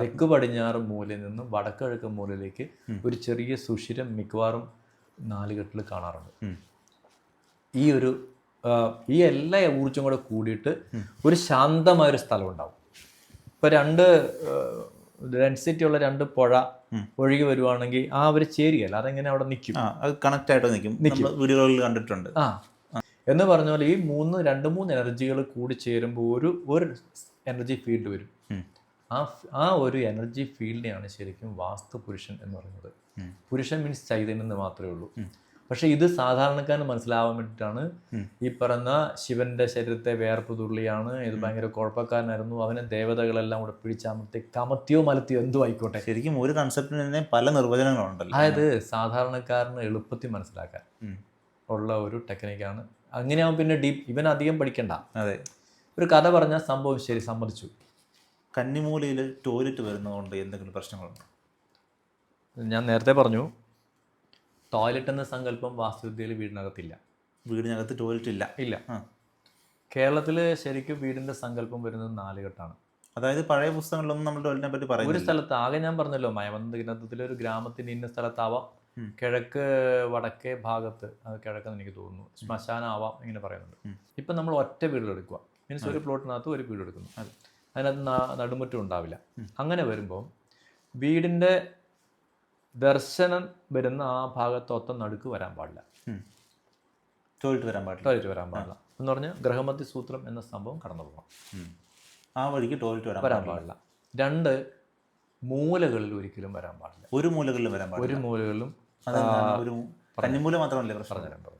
തെക്ക് പടിഞ്ഞാറ് മൂലയിൽ നിന്നും വടക്കിഴക്ക് മൂലയിലേക്ക് ഒരു ചെറിയ സുഷിരം മിക്കവാറും നാലുകെട്ടിൽ കാണാറുണ്ട്. ഈ ഒരു ഈ എല്ലാ ഊർജം കൂടെ കൂടിയിട്ട് ഒരു ശാന്തമായ ഒരു സ്ഥലം ഉണ്ടാവും. ഇപ്പൊ രണ്ട് ഡെൻസിറ്റി ഉള്ള രണ്ട് പുഴ ഒഴുകി വരുവാണെങ്കിൽ ആ ഒരു ചേരുകയല്ല അതെങ്ങനെ അവിടെ നിൽക്കും? അത് കണക്ട് ആയിട്ട് നിൽക്കും. വീടുകളിൽ കണ്ടിട്ടുണ്ട്. ആ. എന്ന് പറഞ്ഞ പോലെ ഈ മൂന്ന് രണ്ട് മൂന്ന് എനർജികൾ കൂടി ചേരുമ്പോൾ ഒരു ഒരു എനർജി ഫീൽഡ് വരും. ആ ആ ഒരു എനർജി ഫീൽഡിനെയാണ് ശരിക്കും വാസ്തു പുരുഷൻ എന്ന് പറയുന്നത്. പുരുഷൻ മീൻസ് ചൈതന്യം എന്ന് മാത്രമേ ഉള്ളൂ. പക്ഷെ ഇത് സാധാരണക്കാരന് മനസ്സിലാവാൻ വേണ്ടിയിട്ടാണ് ഈ പറഞ്ഞ ശിവന്റെ ശരീരത്തെ വേർപ്പ് തുള്ളിയാണ് ഇത് ഭയങ്കര കുഴപ്പക്കാരനായിരുന്നു അവനെ ദേവതകളെല്ലാം കൂടെ പിടിച്ചമർത്തി കമത്തിയോ മലത്തിയോ എന്തോ ആയിക്കോട്ടെ. ശരിക്കും ഒരു കൺസെപ്റ്റിന് തന്നെ പല നിർവചനങ്ങളുണ്ടല്ലോ. അതായത് സാധാരണക്കാരന് എളുപ്പത്തിൽ മനസ്സിലാക്കാൻ ഉള്ള ഒരു ടെക്നിക്കാണ്. അങ്ങനെയാവും പിന്നെ ഡീപ്പ് ഇവൻ അധികം പഠിക്കണ്ട. അതെ. ഒരു കഥ പറഞ്ഞാൽ സംഭവം ശരി സമ്മതിച്ചു. കന്നിമൂലയിൽ ടോയ്ലറ്റ് വരുന്നതുകൊണ്ട് എന്തെങ്കിലും പ്രശ്നങ്ങളുണ്ടോ? ഞാൻ നേരത്തെ പറഞ്ഞു ടോയ്ലറ്റ് എന്ന സങ്കല്പം വാസ്തുവിദ്യയിൽ വീടിനകത്തില്ല. വീടിനകത്ത് ടോയ്ലറ്റ് ഇല്ല. ഇല്ല. കേരളത്തിൽ ശരിക്കും വീടിന്റെ സങ്കല്പം വരുന്നത് നാലുകെട്ടാണ്. അതായത് പഴയ പുസ്തകങ്ങളിലൊന്നും നമ്മൾ ടോയ്ലറ്റിനെ പറ്റി ഒരു പറയുന്നില്ല സ്ഥലത്ത് ആകെ ഞാൻ പറഞ്ഞല്ലോ മയമന്ത ഗ്രന്ഥത്തിലെ ഒരു ഗ്രാമത്തിന്റെ ഇന്ന സ്ഥലത്താവാം. കിഴക്ക് വടക്കേ ഭാഗത്ത് അത് കിഴക്കെന്ന് എനിക്ക് തോന്നുന്നു ശ്മശാനാവാം ഇങ്ങനെ പറയുന്നുണ്ട്. ഇപ്പം നമ്മൾ ഒറ്റ വീടുകൾ എടുക്കുക മീൻസ് ഒരു പ്ലോട്ടിനകത്ത് ഒരു വീട് എടുക്കുന്നു അതെ. അതിനകത്ത് നടുമുറ്റം ഉണ്ടാവില്ല. അങ്ങനെ വരുമ്പോൾ വീടിന്റെ ദർശനം വരുന്ന ആ ഭാഗത്തൊത്ത നടുക്ക് വരാൻ പാടില്ല. ടോയ്ലറ്റ് വരാൻ പാടില്ല. ടോയ്ലറ്റ് വരാൻ പാടില്ല. എന്ന് പറഞ്ഞാൽ ഗ്രഹമതി സൂത്രം എന്ന സംഭവം കടന്നു പോകാം ആ വഴിക്ക് ടോയ്ലറ്റ് വരാൻ വരാൻ പാടില്ല. രണ്ട് മൂലകളിൽ ഒരിക്കലും വരാൻ പാടില്ല. ഒരു മൂലകളിലും വരാൻ പാടില്ല. ഒരു മൂലകളിലും കന്നിമൂല മാത്രമല്ലേ പറഞ്ഞുതരാൻ പറഞ്ഞു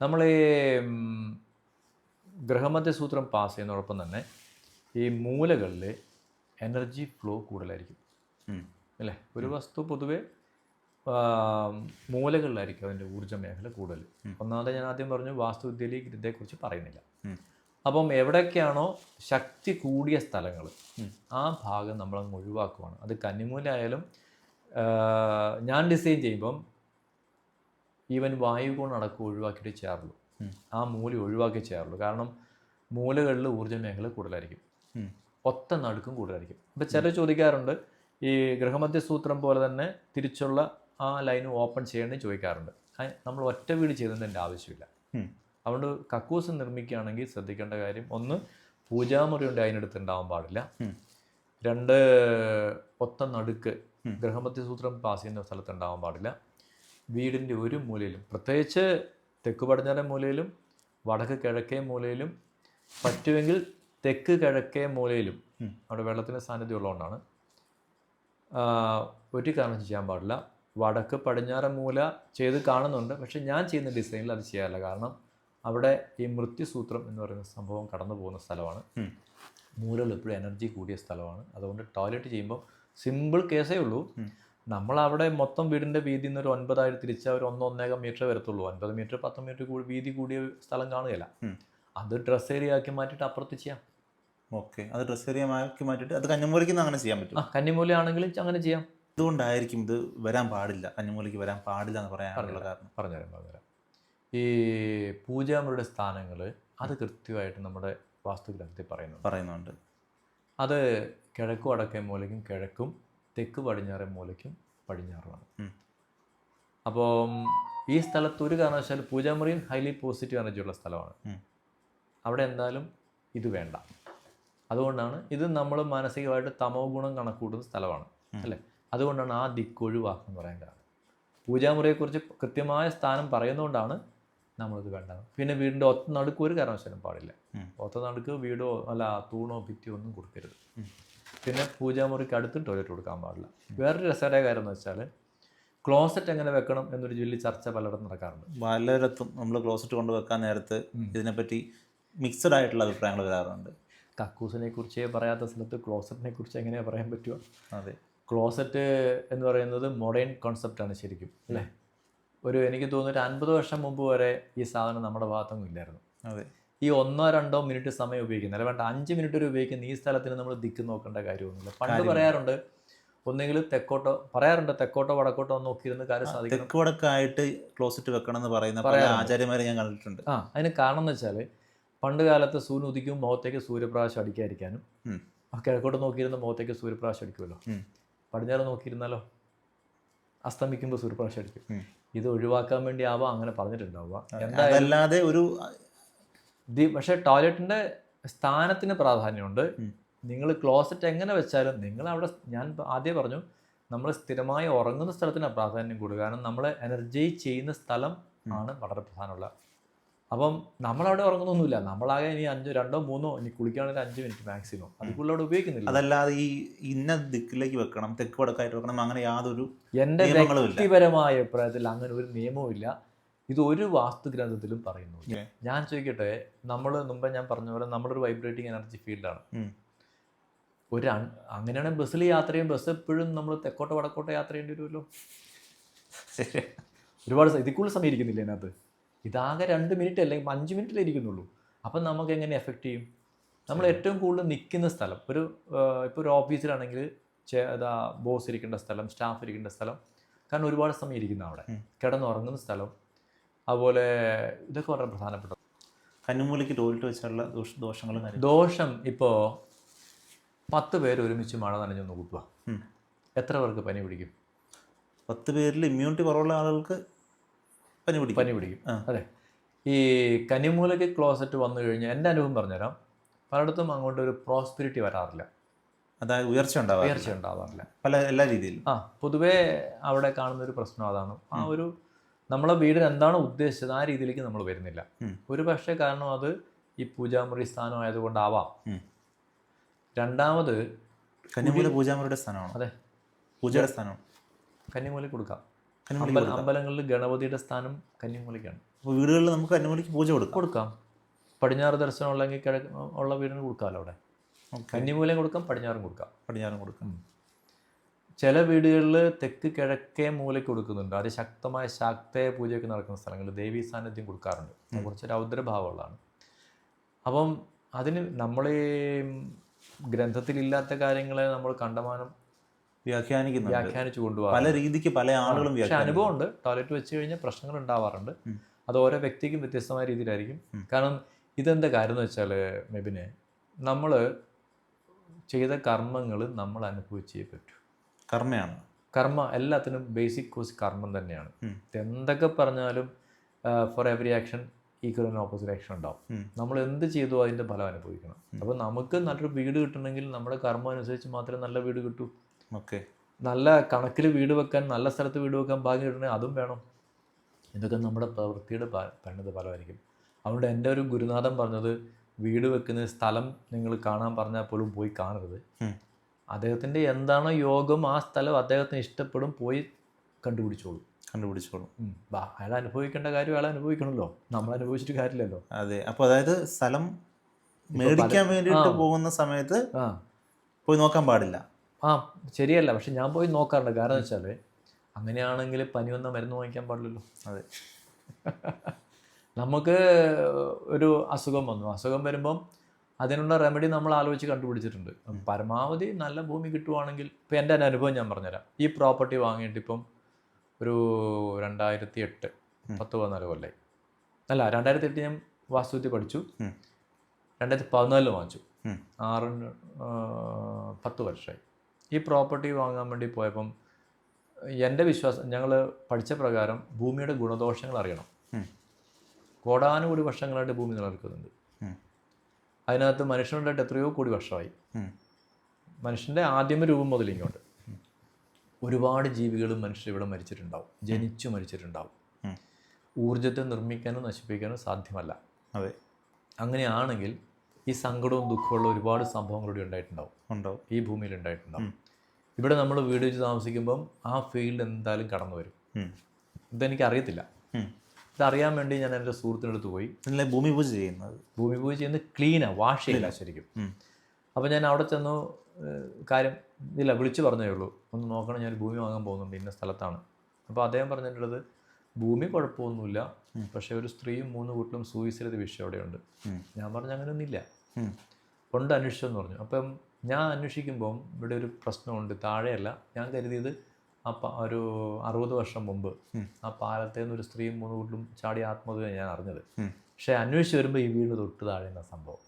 നമ്മൾ ഈ ഉം, ഗ്രഹമധ്യ സൂത്രം പാസ് ചെയ്യുന്നതോടൊപ്പം തന്നെ ഈ മൂലകളിൽ എനർജി ഫ്ലോ കൂടുതലായിരിക്കും. അല്ലേ? ഒരു വസ്തു പൊതുവെ മൂലകളിലായിരിക്കും അതിന്റെ ഊർജ മേഖല കൂടുതൽ ഒന്നാമത് ഞാൻ ആദ്യം പറഞ്ഞു വാസ്തുവിദ്യയിൽ ഇതേക്കുറിച്ച് പറയുന്നില്ല അപ്പം എവിടെയൊക്കെയാണോ ശക്തി കൂടിയ സ്ഥലങ്ങൾ ആ ഭാഗം നമ്മളങ്ങ് ഒഴിവാക്കുവാണ്. അത് കന്നിമൂലായാലും ഞാൻ ഡിസൈൻ ചെയ്യുമ്പം ഈവൻ വായുകോൺ അടക്കം ഒഴിവാക്കിയിട്ട് ചെയ്യാറുള്ളൂ. ആ മൂല ഒഴിവാക്കി ചെയ്യാറുള്ളൂ. കാരണം മൂലകളിൽ ഊർജ മേഖല കൂടുതലായിരിക്കും. ഒത്ത നടുക്കും കൂടുതലായിരിക്കും ഇപ്പം ചിലർ ചോദിക്കാറുണ്ട് ഈ ഗൃഹമധ്യ സൂത്രം പോലെ തന്നെ തിരിച്ചുള്ള ആ ലൈന് ഓപ്പൺ ചെയ്യണമെന്ന് ചോദിക്കാറുണ്ട് നമ്മൾ ഒറ്റ വീട് ചെയ്തതിന്റെ ആവശ്യമില്ല. അതുകൊണ്ട് കക്കൂസ് നിർമ്മിക്കുകയാണെങ്കിൽ ശ്രദ്ധിക്കേണ്ട കാര്യം ഒന്ന് പൂജാമുറി ഉണ്ട് അതിനടുത്ത് ഉണ്ടാവാൻ പാടില്ല. രണ്ട് ഒത്ത നടുക്ക്. ഗൃഹമധ്യ സൂത്രം പാസ് ചെയ്യുന്ന സ്ഥലത്ത് ഉണ്ടാവാൻ പാടില്ല വീടിന്റെ ഒരു മൂലയിലും പ്രത്യേകിച്ച് തെക്ക് പടിഞ്ഞാറൻ മൂലയിലും വടക്ക് കിഴക്കേ മൂലയിലും പറ്റുമെങ്കിൽ തെക്ക് കിഴക്കേ മൂലയിലും അവിടെ വെള്ളത്തിന്റെ സാന്നിധ്യം ഉള്ളതുകൊണ്ടാണ്. ഒരു കാരണം ചെയ്യാൻ പാടില്ല. വടക്ക് പടിഞ്ഞാറ് മൂല ചെയ്ത് കാണുന്നുണ്ട്. പക്ഷെ ഞാൻ ചെയ്യുന്ന ഡിസൈനിൽ അത് ചെയ്യാറില്ല. കാരണം അവിടെ ഈ മൃത്യുസൂത്രം എന്ന് പറയുന്ന സംഭവം കടന്നു പോകുന്ന സ്ഥലമാണ്. മൂലകൾ എപ്പോഴും എനർജി കൂടിയ സ്ഥലമാണ്. അതുകൊണ്ട് ടോയ്ലറ്റ് ചെയ്യുമ്പോൾ സിമ്പിൾ കേസേ ഉള്ളൂ. നമ്മൾ അവിടെ മൊത്തം വീടിന്റെ വീതി നിന്ന് ഒരു ഒൻപതായിട്ട് തിരിച്ചാൽ ഒരു ഒന്ന് ഒന്നേകം മീറ്റർ വരത്തുള്ളൂ. ഒൻപത് മീറ്റർ പത്ത് മീറ്റർ കൂടി വീതി കൂടിയ സ്ഥലം കാണുകയില്ല. അത് ഡ്രസ് ഏരിയ ആക്കി മാറ്റിയിട്ട് അപ്പുറത്ത് ചെയ്യാം. ഓക്കെ. അത് ഡ്രസ് ഏരിയ മാറ്റി മാറ്റിയിട്ട് അത് കന്നിമൂലയ്ക്ക് അങ്ങനെ ചെയ്യാൻ പറ്റും ആ കന്നിമൂലി ആണെങ്കിൽ അങ്ങനെ ചെയ്യാം. ഇതുകൊണ്ടായിരിക്കും ഇത് വരാൻ പാടില്ല. കന്നിമൂലയ്ക്ക് വരാൻ പാടില്ല എന്ന് പറയാനുള്ള കാരണം. പറഞ്ഞുതരാം പറഞ്ഞുതരാം. ഈ പൂജാമുറിയുടെ സ്ഥാനങ്ങൾ അത് കൃത്യമായിട്ട് നമ്മുടെ വാസ്തുഗ്രന്ഥത്തിൽ പറയുന്നു പറയുന്നുണ്ട്. അത് കിഴക്ക് വടക്കേ മൂലയ്ക്കും കിഴക്കും തെക്ക് പടിഞ്ഞാറേ മൂലയ്ക്കും പടിഞ്ഞാറുമാണ്. അപ്പോൾ ഈ സ്ഥലത്ത് ഒരു കാരണവശാലും പൂജാമുറിയും ഹൈലി പോസിറ്റീവ് എനർജിയുള്ള സ്ഥലമാണ്. അവിടെ എന്തായാലും ഇത് വേണ്ട. അതുകൊണ്ടാണ് ഇത് നമ്മൾ മാനസികമായിട്ട് തമോ ഗുണം കണക്കൂട്ടുന്ന സ്ഥലമാണ് അല്ലേ? അതുകൊണ്ടാണ് ആ ദിക്ക് ഒഴിവാക്കാൻ പറയാൻ കാരണം പൂജാമുറിയെക്കുറിച്ച് കൃത്യമായ സ്ഥാനം പറയുന്നതുകൊണ്ടാണ് നമ്മളിത് വേണ്ടത്. പിന്നെ വീടിന്റെ ഒത്ത നടുക്ക് ഒരു കാരണവശാലും പാടില്ല. ഒത്ത നടുക്ക് വീടോ അല്ല തൂണോ ഭിത്തിയോ ഒന്നും കൊടുക്കരുത്. പിന്നെ പൂജാമുറിക്ക് അടുത്ത് ടോയ്ലറ്റ് കൊടുക്കാൻ പാടില്ല. വേറൊരു രസകരമായ കാര്യം എന്ന് വെച്ചാൽ ക്ലോസറ്റ് എങ്ങനെ വെക്കണം എന്നൊരു വലിയ ചർച്ച പലയിടത്തും നടക്കാറുണ്ട്. പലയിടത്തും നമ്മൾ ക്ലോസറ്റ് കൊണ്ട് വെക്കാൻ നേരത്ത്. ഇതിനെപ്പറ്റി മിക്സഡ് ആയിട്ടുള്ള അഭിപ്രായങ്ങൾ വരാറുണ്ട്. കക്കൂസിനെ കുറിച്ചേ പറയാത്ത സ്ഥലത്ത് ക്ലോസറ്റിനെ കുറിച്ച് എങ്ങനെയാ പറയാൻ പറ്റുക അതെ. ക്ലോസറ്റ് എന്ന് പറയുന്നത് മോഡേൺ കോൺസെപ്റ്റാണ് ശരിക്കും അല്ലേ? ഒരു എനിക്ക് ഒരു അൻപത് വർഷം മുമ്പ് വരെ ഈ സാധനം നമ്മുടെ ഭാഗത്തൊന്നും ഇല്ലായിരുന്നു. അതെ. ഈ ഒന്നോ രണ്ടോ മിനിറ്റ് സമയം ഉപയോഗിക്കുന്നത് അല്ല? വേണ്ട അഞ്ച് മിനിറ്റ് വരെ ഉപയോഗിക്കുന്ന ഈ സ്ഥലത്തിന് നമ്മൾ ദിക്ക് നോക്കേണ്ട കാര്യമൊന്നുമില്ല. പണ്ട് പറയാറുണ്ട് ഒന്നെങ്കിൽ തെക്കോട്ടോ പറയാറുണ്ട് തെക്കോട്ടോ വടക്കോട്ടോ നോക്കിയിരുന്ന് കാര്യം സാധിക്കും തെക്ക് വടക്കായിട്ട് ക്ലോസറ്റ് വെക്കണം എന്ന് പറയുന്ന പല ആചാര്യമാരെ ഞാൻ കണ്ടിട്ടുണ്ട്. ആ അതിന് കാരണം എന്ന് വെച്ചാൽ പണ്ട് കാലത്ത് സൂര്യൻ ഉദിക്കും മുഖത്തേക്ക് സൂര്യപ്രകാശം അടിക്കാതിരിക്കാനും. കിഴക്കോട്ട് നോക്കിയിരുന്ന മുഖത്തേക്ക് സൂര്യപ്രകാശം അടിക്കുമല്ലോ. പടിഞ്ഞാറ് നോക്കിയിരുന്നാലോ? അസ്തമിക്കുമ്പോൾ സൂര്യപ്രകാശം അടിക്കും. ഇത് ഒഴിവാക്കാൻ വേണ്ടി ആവാം അങ്ങനെ പറഞ്ഞിട്ടുണ്ടാവുക. ഒരു പക്ഷേ ടോയ്ലറ്റിന്റെ സ്ഥാനത്തിന് പ്രാധാന്യമുണ്ട്. നിങ്ങൾ ക്ലോസറ്റ് എങ്ങനെ വെച്ചാലും നിങ്ങൾ അവിടെ ഞാൻ ആദ്യം പറഞ്ഞു നമ്മൾ സ്ഥിരമായി ഉറങ്ങുന്ന സ്ഥലത്തിന് പ്രാധാന്യം കൂടുക കാരണം നമ്മൾ എനർജി ചെയ്യുന്ന സ്ഥലം ആണ് വളരെ പ്രധാനമുള്ള അപ്പം നമ്മളവിടെ ഉറങ്ങുന്നൊന്നുമില്ല. നമ്മളാകെ ഇനി അഞ്ചോ രണ്ടോ മൂന്നോ ഇനി കുളിക്കുകയാണെങ്കിൽ അഞ്ച് മിനിറ്റ് മാക്സിമം അതുക്കുള്ള അവിടെ ഉപയോഗിക്കുന്നില്ല. അതല്ലാതെ ഈ ഇന്ന ദിക്കിലേക്ക് വെക്കണം തെക്ക് വടക്കായിട്ട് വെക്കണം അങ്ങനെ യാതൊരു എന്റെ. വ്യക്തിപരമായ അഭിപ്രായത്തിൽ അങ്ങനെ ഒരു നിയമവും ഇല്ല. ഇത് ഒരു വാസ്തു ഗ്രന്ഥത്തിലും പറയുന്നു ഞാൻ ചോദിക്കട്ടെ നമ്മൾ മുമ്പ് ഞാൻ പറഞ്ഞ പോലെ നമ്മളൊരു വൈബ്രേറ്റിംഗ് എനർജി ഫീൽഡാണ്. ഒരു അങ്ങനെയാണെങ്കിൽ ബസ്സിൽ യാത്ര ചെയ്യും. ബസ് എപ്പോഴും നമ്മൾ തെക്കോട്ട് വടക്കോട്ട് യാത്ര ചെയ്യേണ്ടി വരുമല്ലോ? ഒരുപാട് ഇതിക്കുള്ള ഇതിൽ കൂടുതൽ സമയം ഇരിക്കുന്നില്ല അതിനകത്ത് ഇതാകെ രണ്ട് മിനിറ്റ് അല്ലെങ്കിൽ അഞ്ച് മിനിറ്റിലേ ഇരിക്കുന്നുള്ളൂ. അപ്പം നമുക്ക് എങ്ങനെ എഫക്റ്റ് ചെയ്യും? നമ്മൾ ഏറ്റവും കൂടുതൽ നിൽക്കുന്ന സ്ഥലം ഒരു ഇപ്പോൾ ഒരു ഓഫീസിലാണെങ്കിൽ അതാ ബോസ് ഇരിക്കേണ്ട സ്ഥലം സ്റ്റാഫ് ഇരിക്കേണ്ട സ്ഥലം. കാരണം ഒരുപാട് സമയം ഇരിക്കുന്ന അവിടെ. കിടന്നുറങ്ങുന്ന സ്ഥലം. അതുപോലെ ഇതൊക്കെ വളരെ പ്രധാനപ്പെട്ട കന്നുമൂലിക്ക് ടോയ്ലറ്റ് വെച്ചുള്ള ദോഷ ദോഷങ്ങളും ദോഷം ഇപ്പോൾ പത്ത് പേര് ഒരുമിച്ച് മഴ നനഞ്ഞു നോക്കുക. എത്ര പേർക്ക് പനി പിടിക്കും? പത്ത് പേരിൽ ഇമ്മ്യൂണിറ്റി കുറവുള്ള ആളുകൾക്ക് പനി പിടിക്കും. പനി പിടിക്കും. അതെ. ഈ കനിമൂലയ്ക്ക് ക്ലോസറ്റ് വന്നു കഴിഞ്ഞാൽ എന്റെ അനുഭവം പറഞ്ഞുതരാം. പലയിടത്തും അങ്ങോട്ട് ഒരു പ്രോസ്പിരിറ്റി വരാറില്ല. അതായത് ഉയർച്ച ഉണ്ടാവാം ഉയർച്ച ഉണ്ടാവാറില്ല. പല എല്ലാ രീതിയിലും. ആ പൊതുവേ അവിടെ കാണുന്ന ഒരു പ്രശ്നം അതാണ്. ആ ഒരു നമ്മളെ വീടിന് എന്താണ് ഉദ്ദേശിച്ചത് ആ രീതിയിലേക്ക് നമ്മൾ വരുന്നില്ല. ഒരു പക്ഷേ കാരണം അത് ഈ പൂജാമുറി സ്ഥാനം ആയതുകൊണ്ടാവാം. ഉം. രണ്ടാമത് കന്നിമൂല പൂജാമുറിയുടെ സ്ഥാനമാണ്? അതെ. പൂജയുടെ സ്ഥാനമാണ്? കന്നിമൂല കൊടുക്കാം. കന്നിമൂലി അമ്പലങ്ങളിൽ ഗണപതിയുടെ സ്ഥാനം കന്നിമൂലയ്ക്കാണ് അപ്പോൾ വീടുകളിൽ നമുക്ക് കന്നിമൂലിക്ക് പൂജ കൊടുക്കാം. കൊടുക്കാം. പടിഞ്ഞാറ് ദർശനം ഉള്ളെങ്കിൽ കിഴക്ക് ഉള്ള വീടിന് കൊടുക്കാമല്ലോ അവിടെ. ഓക്കെ. കൊടുക്കാം പടിഞ്ഞാറും കൊടുക്കാം. പടിഞ്ഞാറും കൊടുക്കാം. ചില വീടുകളിൽ തെക്ക് കിഴക്കേ മൂലയ്ക്ക് കൊടുക്കുന്നുണ്ട്. അതിശക്തമായ ശാക്തയെ പൂജയൊക്കെ നടക്കുന്ന സ്ഥലങ്ങളിൽ ദേവീ സാന്നിധ്യം കൊടുക്കാറുണ്ട്. അത് കുറച്ച് രൗദ്രഭാവമുള്ളതാണ്. അപ്പം അതിന് നമ്മൾ ഗ്രന്ഥത്തിലില്ലാത്ത കാര്യങ്ങളെ നമ്മൾ കണ്ടമാനം വ്യാഖ്യാനിക്കുന്നുണ്ട്. വ്യാഖ്യാനിച്ചു കൊണ്ടുപോകാം പല രീതിക്ക് പല ആളുകളും പക്ഷെ ഉണ്ട് അനുഭവമുണ്ട്. ടോയ്ലറ്റ് വെച്ച് കഴിഞ്ഞാൽ പ്രശ്നങ്ങൾ ഉണ്ടാവാറുണ്ട്. അത് ഓരോ വ്യക്തിക്കും വ്യത്യസ്തമായ രീതിയിലായിരിക്കും. കാരണം ഇതെന്താ കാര്യം എന്ന് വെച്ചാൽ മെബിനെ നമ്മൾ ചെയ്ത കർമ്മങ്ങൾ നമ്മൾ അനുഭവിച്ചേ പറ്റൂ. കർമ്മയാണ്. കർമ്മ എല്ലാത്തിനും ബേസിക് കോസ് കർമ്മം തന്നെയാണ്. എന്തൊക്കെ പറഞ്ഞാലും for every action equal and opposite action ഉണ്ടാവും. നമ്മൾ എന്ത് ചെയ്തു അതിന്റെ ഫലം അനുഭവിക്കണം. അപ്പോൾ നമുക്ക് നല്ലൊരു വീട് കിട്ടണമെങ്കിൽ നമ്മുടെ കർമ്മം അനുസരിച്ച് മാത്രമേ നല്ല വീട് കിട്ടൂ. നല്ല കണക്കിൽ വീട് വെക്കാൻ നല്ല സ്ഥലത്ത് വീട് വെക്കാൻ ഭാഗ്യം കിട്ടണമെങ്കിൽ അതും വേണം. ഇതൊക്കെ നമ്മുടെ പ്രവൃത്തിയുടെ പരിണത ഫലമായിരിക്കും. അതുകൊണ്ട് എന്റെ ഒരു ഗുരുനാഥൻ പറഞ്ഞത് വീട് വെക്കുന്ന സ്ഥലം നിങ്ങൾ കാണാൻ പറഞ്ഞാൽ പോലും പോയി കാണരുത്. അദ്ദേഹത്തിന്റെ എന്താണോ യോഗം ആ സ്ഥലം അദ്ദേഹത്തിന് ഇഷ്ടപ്പെടും പോയി കണ്ടുപിടിച്ചോളൂ. കണ്ടുപിടിച്ചോളൂ. അയാൾ അനുഭവിക്കേണ്ട കാര്യം അയാൾ അനുഭവിക്കണമല്ലോ. നമ്മൾ അനുഭവിച്ചിട്ട് കാര്യമില്ലല്ലോ. അതെ. അപ്പോൾ അതായത് സ്ഥലം മേടിക്കാൻ വേണ്ടിയിട്ട് പോകുന്ന സമയത്ത് പോയി നോക്കാൻ പാടില്ല. ആ ശരിയല്ല. പക്ഷെ ഞാൻ പോയി നോക്കാറുണ്ട്. കാരണം വെച്ചാൽ അങ്ങനെയാണെങ്കിൽ പനി വന്ന മരുന്ന് വാങ്ങിക്കാൻ പാടില്ലല്ലോ. അതെ. നമുക്ക് ഒരു അസുഖം വന്നു. അസുഖം വരുമ്പം അതിനുള്ള റെമഡി നമ്മൾ ആലോചിച്ച് കണ്ടുപിടിച്ചിട്ടുണ്ട്. പരമാവധി നല്ല ഭൂമി കിട്ടുവാണെങ്കിൽ ഇപ്പം എന്റെ ഒരു അനുഭവം ഞാൻ പറഞ്ഞുതരാം. ഈ പ്രോപ്പർട്ടി വാങ്ങിയിട്ട് ഇപ്പം ഒരു രണ്ടായിരത്തി എട്ട് പത്ത് പതിനാല് കൊല്ലായി അല്ല രണ്ടായിരത്തി എട്ട് ഞാൻ വാസ്തുവിദ്യ പഠിച്ചു. രണ്ടായിരത്തി പതിനാലിൽ വാങ്ങിച്ചു. ആറ് ആറിന് പത്ത് വർഷമായി ഈ പ്രോപ്പർട്ടി വാങ്ങാൻ വേണ്ടി പോയപ്പം എന്റെ വിശ്വാസം ഞങ്ങൾ പഠിച്ച പ്രകാരം ഭൂമിയുടെ ഗുണദോഷങ്ങൾ അറിയണം. കോടാനുകൂടി വർഷങ്ങളായിട്ട് ഭൂമി നിലനിൽക്കുന്നുണ്ട്. അതിനകത്ത് മനുഷ്യനുണ്ടായിട്ട് എത്രയോ കോടി വർഷമായി. മനുഷ്യന്റെ ആദ്യമ രൂപം മുതൽ ഇങ്ങോട്ട് ഒരുപാട് ജീവികളും മനുഷ്യർ ഇവിടെ മരിച്ചിട്ടുണ്ടാവും. ജനിച്ചു മരിച്ചിട്ടുണ്ടാവും. ഊർജത്തെ നിർമ്മിക്കാനോ നശിപ്പിക്കാനോ സാധ്യമല്ല. അതെ. അങ്ങനെയാണെങ്കിൽ ഈ സങ്കടവും ദുഃഖമുള്ള ഒരുപാട് സംഭവങ്ങൾ ഇവിടെ ഉണ്ടായിട്ടുണ്ടാവും. ഉണ്ടാവും. ഈ ഭൂമിയിൽ ഉണ്ടായിട്ടുണ്ടാവും. ഇവിടെ നമ്മൾ വീട് വെച്ച് താമസിക്കുമ്പം ആ ഫീൽഡ് എന്തായാലും കടന്നു വരും. ഇതെനിക്ക് അറിയത്തില്ല. ഇതറിയാൻ വേണ്ടി ഞാൻ എന്റെ സുഹൃത്തിനടുത്ത് പോയി. ഇതിലെ ഭൂമി പൂജ ചെയ്യുന്നത്? ഭൂമി പൂജ ചെയ്യുന്നത് ക്ലീനാണ് വാഷ് ചെയ്യില്ല ശരിക്കും. അപ്പം അപ്പോൾ ഞാൻ അവിടെ ചെന്നു കാര്യം ഇല്ല വിളിച്ചു പറഞ്ഞേ ഉള്ളൂ. ഒന്ന് നോക്കണം ഞാൻ ഭൂമി വാങ്ങാൻ പോകുന്നുണ്ട് ഇന്ന സ്ഥലത്താണ്. അപ്പോൾ അദ്ദേഹം പറഞ്ഞിട്ടുള്ളത് ഭൂമി കുഴപ്പമൊന്നുമില്ല. പക്ഷേ ഒരു സ്ത്രീയും മൂന്ന് കുട്ടിലും സൂയിസൈഡ് ചെയ്ത വിഷയം അവിടെയുണ്ട്. ഞാൻ പറഞ്ഞു അങ്ങനെയൊന്നുമില്ല. കൊണ്ട് അന്വേഷിച്ചെന്ന് പറഞ്ഞു. അപ്പം ഞാൻ അന്വേഷിക്കുമ്പം ഇവിടെ ഒരു പ്രശ്നമുണ്ട്. താഴെയല്ല. ഞാൻ കരുതിയത് ആ പ- ഒരു അറുപത് വർഷം മുമ്പ് ആ പാലത്തിൽ നിന്ന് ഒരു സ്ത്രീയും മൂന്ന് കുട്ടികളും ചാടി ആത്മഹത്യ ഞാൻ അറിഞ്ഞത്. പക്ഷേ അന്വേഷിച്ച് വരുമ്പോൾ ഈ വീട് തൊട്ട് താഴെ എന്ന സംഭവം.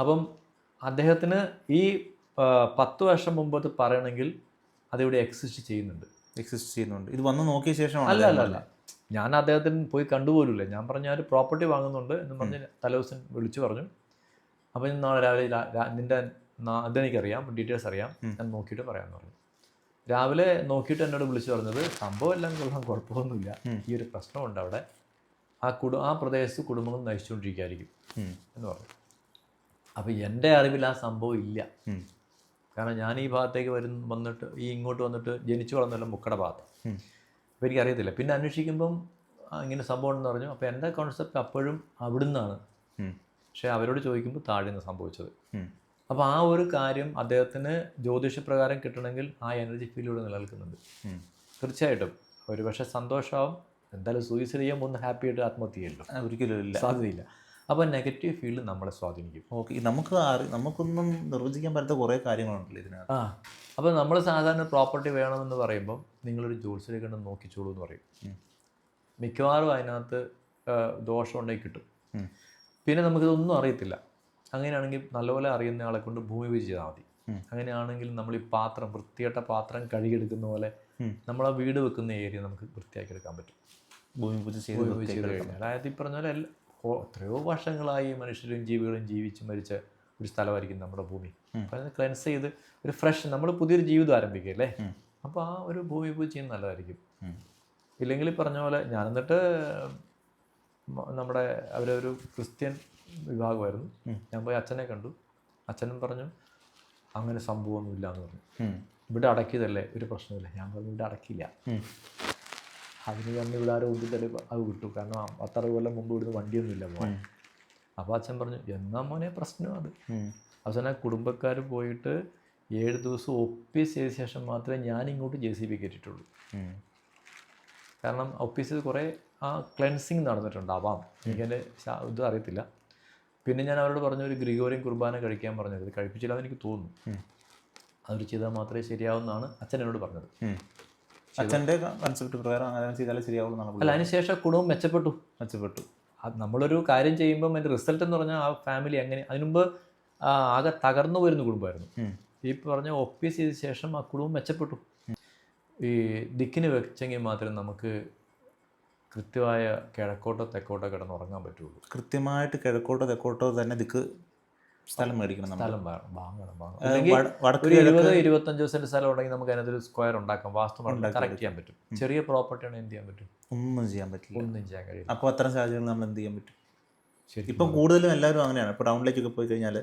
അപ്പം അദ്ദേഹത്തിന് ഈ പത്ത് വർഷം മുമ്പ് പറയണമെങ്കിൽ അതിവിടെ എക്സിസ്റ്റ് ചെയ്യുന്നുണ്ട്. എക്സിസ്റ്റ് ചെയ്യുന്നുണ്ട്. ഇത് വന്ന് നോക്കിയ ശേഷം അല്ല അല്ല അല്ല. ഞാൻ അദ്ദേഹത്തിന് പോയി കണ്ടുപോലുമില്ല. ഞാൻ പറഞ്ഞ ഒരു പ്രോപ്പർട്ടി വാങ്ങുന്നുണ്ട് എന്ന് പറഞ്ഞ് തലേദിവസം വിളിച്ചു പറഞ്ഞു. അപ്പം നാളെ രാവിലെ രാ- രാ- നിന്റെ നാ- ഇതെനിക്കറിയാം ഡീറ്റെയിൽസ് അറിയാം. ഞാൻ നോക്കിയിട്ട് പറയാമെന്ന് പറഞ്ഞു. രാവിലെ നോക്കിയിട്ട് എന്നോട് വിളിച്ചു പറഞ്ഞത് സംഭവം എല്ലാം കൊള്ളാം കുഴപ്പമൊന്നുമില്ല. ഈ ഒരു പ്രശ്നമുണ്ട് അവിടെ. ആ കുടു ആ പ്രദേശത്ത് കുടുംബങ്ങൾ നശിച്ചുകൊണ്ടിരിക്കുകയായിരിക്കും. എന്ന് പറഞ്ഞു. അപ്പോൾ എന്റെ അറിവിൽ ആ സംഭവം ഇല്ല. കാരണം ഞാൻ ഈ ഭാഗത്തേക്ക് വരും വന്നിട്ട് ഈ ഇങ്ങോട്ട് വന്നിട്ട് ജനിച്ചു വളർന്നല്ല മുക്കട ഭാഗത്ത്. അപ്പോൾ എനിക്കറിയത്തില്ല. പിന്നെ അന്വേഷിക്കുമ്പം ഇങ്ങനെ സംഭവം ഉണ്ടെന്ന് പറഞ്ഞു. അപ്പോൾ എന്റെ കോൺസെപ്റ്റ് അപ്പോഴും അവിടുന്നാണ്. പക്ഷേ അവരോട് ചോദിക്കുമ്പോൾ താഴെ നിന്ന് സംഭവിച്ചത്. അപ്പോൾ ആ ഒരു കാര്യം അദ്ദേഹത്തിന് ജ്യോതിഷപ്രകാരം കിട്ടണമെങ്കിൽ ആ എനർജി ഫീൽഡിലൂടെ നിലനിൽക്കുന്നുണ്ട്. തീർച്ചയായിട്ടും. ഒരുപക്ഷെ സന്തോഷമാവും എന്തായാലും സൂയിസൈഡ് ചെയ്യുമ്പോൾ ഒന്ന് ഹാപ്പി ആയിട്ട് ആത്മഹത്യ ചെയ്യല്ലോ. ആ, ഒരിക്കലും ഇല്ല. സാധ്യതയില്ല. അപ്പോൾ നെഗറ്റീവ് ഫീൽഡ് നമ്മളെ സ്വാധീനിക്കും. ഓക്കെ നമുക്ക് നമുക്കൊന്നും നിർവചിക്കാൻ പറ്റാത്ത കുറേ കാര്യങ്ങളുണ്ടല്ലോ ഇതിനകത്ത്. ആ അപ്പോൾ നമ്മൾ സാധാരണ പ്രോപ്പർട്ടി വേണമെന്ന് പറയുമ്പം നിങ്ങളൊരു ജോത്സ്യരെ കണ്ട് നോക്കിച്ചോളൂ എന്ന് പറയും. മിക്കവാറും അതിനകത്ത് ദോഷം ഉണ്ടെങ്കിൽ കിട്ടും. പിന്നെ നമുക്കിതൊന്നും അറിയത്തില്ല. അങ്ങനെയാണെങ്കിൽ നല്ലപോലെ അറിയുന്ന ആളെ കൊണ്ട് ഭൂമി പൂജ ചെയ്താൽ മതി. അങ്ങനെയാണെങ്കിൽ നമ്മൾ ഈ പാത്രം വൃത്തിയായിട്ട പാത്രം കഴുകിയെടുക്കുന്ന പോലെ നമ്മളെ വീട് വെക്കുന്ന ഏരിയ നമുക്ക് വൃത്തിയാക്കി എടുക്കാൻ പറ്റും ഭൂമി പൂജ ചെയ്ത്. കഴിഞ്ഞാൽ അതായത് ഈ പറഞ്ഞ പോലെ എത്രയോ വർഷങ്ങളായി മനുഷ്യരും ജീവികളും ജീവിച്ച് മരിച്ച ഒരു സ്ഥലമായിരിക്കും നമ്മുടെ ഭൂമി. അപ്പോൾ അത് ക്ലെൻസ് ചെയ്ത് ഒരു ഫ്രഷ് നമ്മൾ പുതിയൊരു ജീവിതം ആരംഭിക്കുകയല്ലേ. അപ്പോൾ ആ ഒരു ഭൂമി പൂജ ചെയ്യുന്നത് നല്ലതായിരിക്കും. ഇല്ലെങ്കിൽ പറഞ്ഞ പോലെ ഞാൻ എന്നിട്ട് നമ്മുടെ അവരൊരു ക്രിസ്ത്യൻ വിഭാഗമായിരുന്നു. ഞാൻ പോയി അച്ഛനെ കണ്ടു. അച്ഛനും പറഞ്ഞു അങ്ങനെ സംഭവമൊന്നുമില്ല എന്ന് പറഞ്ഞു ഇവിടെ അടക്കിയതല്ലേ? ഒരു പ്രശ്നമില്ല ഞാൻ പറഞ്ഞു ഇവിടെ അടക്കില്ല. അതിന് തന്നെ ഇവിടെ ആരോ ഒന്നിത്തൽ അത് വിട്ടു. കാരണം അത്ര കൊല്ലം മുമ്പ് ഇവിടുന്ന് വണ്ടിയൊന്നുമില്ല പോകാൻ അപ്പോൾ അച്ഛൻ പറഞ്ഞു എന്നാ മോനെ പ്രശ്നം അത്. അവസാനം കുടുംബക്കാർ പോയിട്ട് ഏഴ് ദിവസം ഒപ്പീസ് ചെയ്ത ശേഷം മാത്രമേ ഞാൻ ഇങ്ങോട്ട് ജെ സി ബി കയറ്റിയിട്ടുള്ളൂ. കാരണം ഒപ്പീസ് കുറേ ആ ക്ലെൻസിങ് നടന്നിട്ടുണ്ടാവാം എനിക്കെന്റെ ഇത് അറിയത്തില്ല. പിന്നെ ഞാൻ അവരോട് പറഞ്ഞു ഒരു ഗ്രിഗോറിയൻ കുർബാന കഴിക്കാൻ പറഞ്ഞു ഇത് കഴിപ്പിച്ചില്ല എന്ന് എനിക്ക് തോന്നുന്നു. അവർ ചെയ്താൽ മാത്രമേ ശരിയാവുമെന്നാണ് അച്ഛൻ എന്നോട് പറഞ്ഞത്. അച്ഛന്റെ കൺസെപ്റ്റ് പ്രകാരം അങ്ങനെ ചെയ്താലേ ശരിയാവുള്ളൂ അല്ല അതിനുശേഷം കുടുംബം മെച്ചപ്പെട്ടു. മെച്ചപ്പെട്ടു. അത് നമ്മളൊരു കാര്യം ചെയ്യുമ്പോൾ അതിന്റെ റിസൾട്ട് എന്ന് പറഞ്ഞാൽ ആ ഫാമിലി അങ്ങനെ അതിനുമുമ്പ് ആകെ തകർന്നു വരുന്ന കുടുംബമായിരുന്നു. ഈ പറഞ്ഞ ഒപ്പീസ് ചെയ്ത ശേഷം ആ കുടുംബം മെച്ചപ്പെട്ടു. ഈ ദിക്കിന് വെച്ചെങ്കിൽ മാത്രം നമുക്ക് കൃത്യമായ കിഴക്കോട്ടോ തെക്കോട്ടോ കിടന്ന് ഉറങ്ങാൻ പറ്റുള്ളൂ. കൃത്യമായിട്ട് കിഴക്കോട്ടോ തെക്കോട്ടോ തന്നെ ദിക്ക് സ്ഥലം മേടിക്കണം സ്ഥലം വാങ്ങണം വാങ്ങണം. ഒരു ഇരുപത് ഇരുപത്തഞ്ച് സെന്റ് സ്ഥലം ഉണ്ടെങ്കിൽ നമുക്ക് അതിനകത്ത് സ്ക്വയർ ഉണ്ടാക്കാം. വാസ്തു കറക്റ്റ് ചെയ്യാൻ പറ്റും. ചെറിയ പ്രോപ്പർട്ടി ആണെങ്കിൽ എന്ത് ചെയ്യാൻ പറ്റും? ഒന്നും ചെയ്യാൻ പറ്റില്ല. ഒന്നും ചെയ്യാൻ കഴിയില്ല. അപ്പോൾ അത്തരം സാഹചര്യങ്ങൾ നമ്മൾ എന്ത് ചെയ്യാൻ പറ്റും? ഇപ്പം കൂടുതലും എല്ലാവരും അങ്ങനെയാണ്. ഇപ്പോൾ ടൗണിലേക്കൊക്കെ പോയി കഴിഞ്ഞാൽ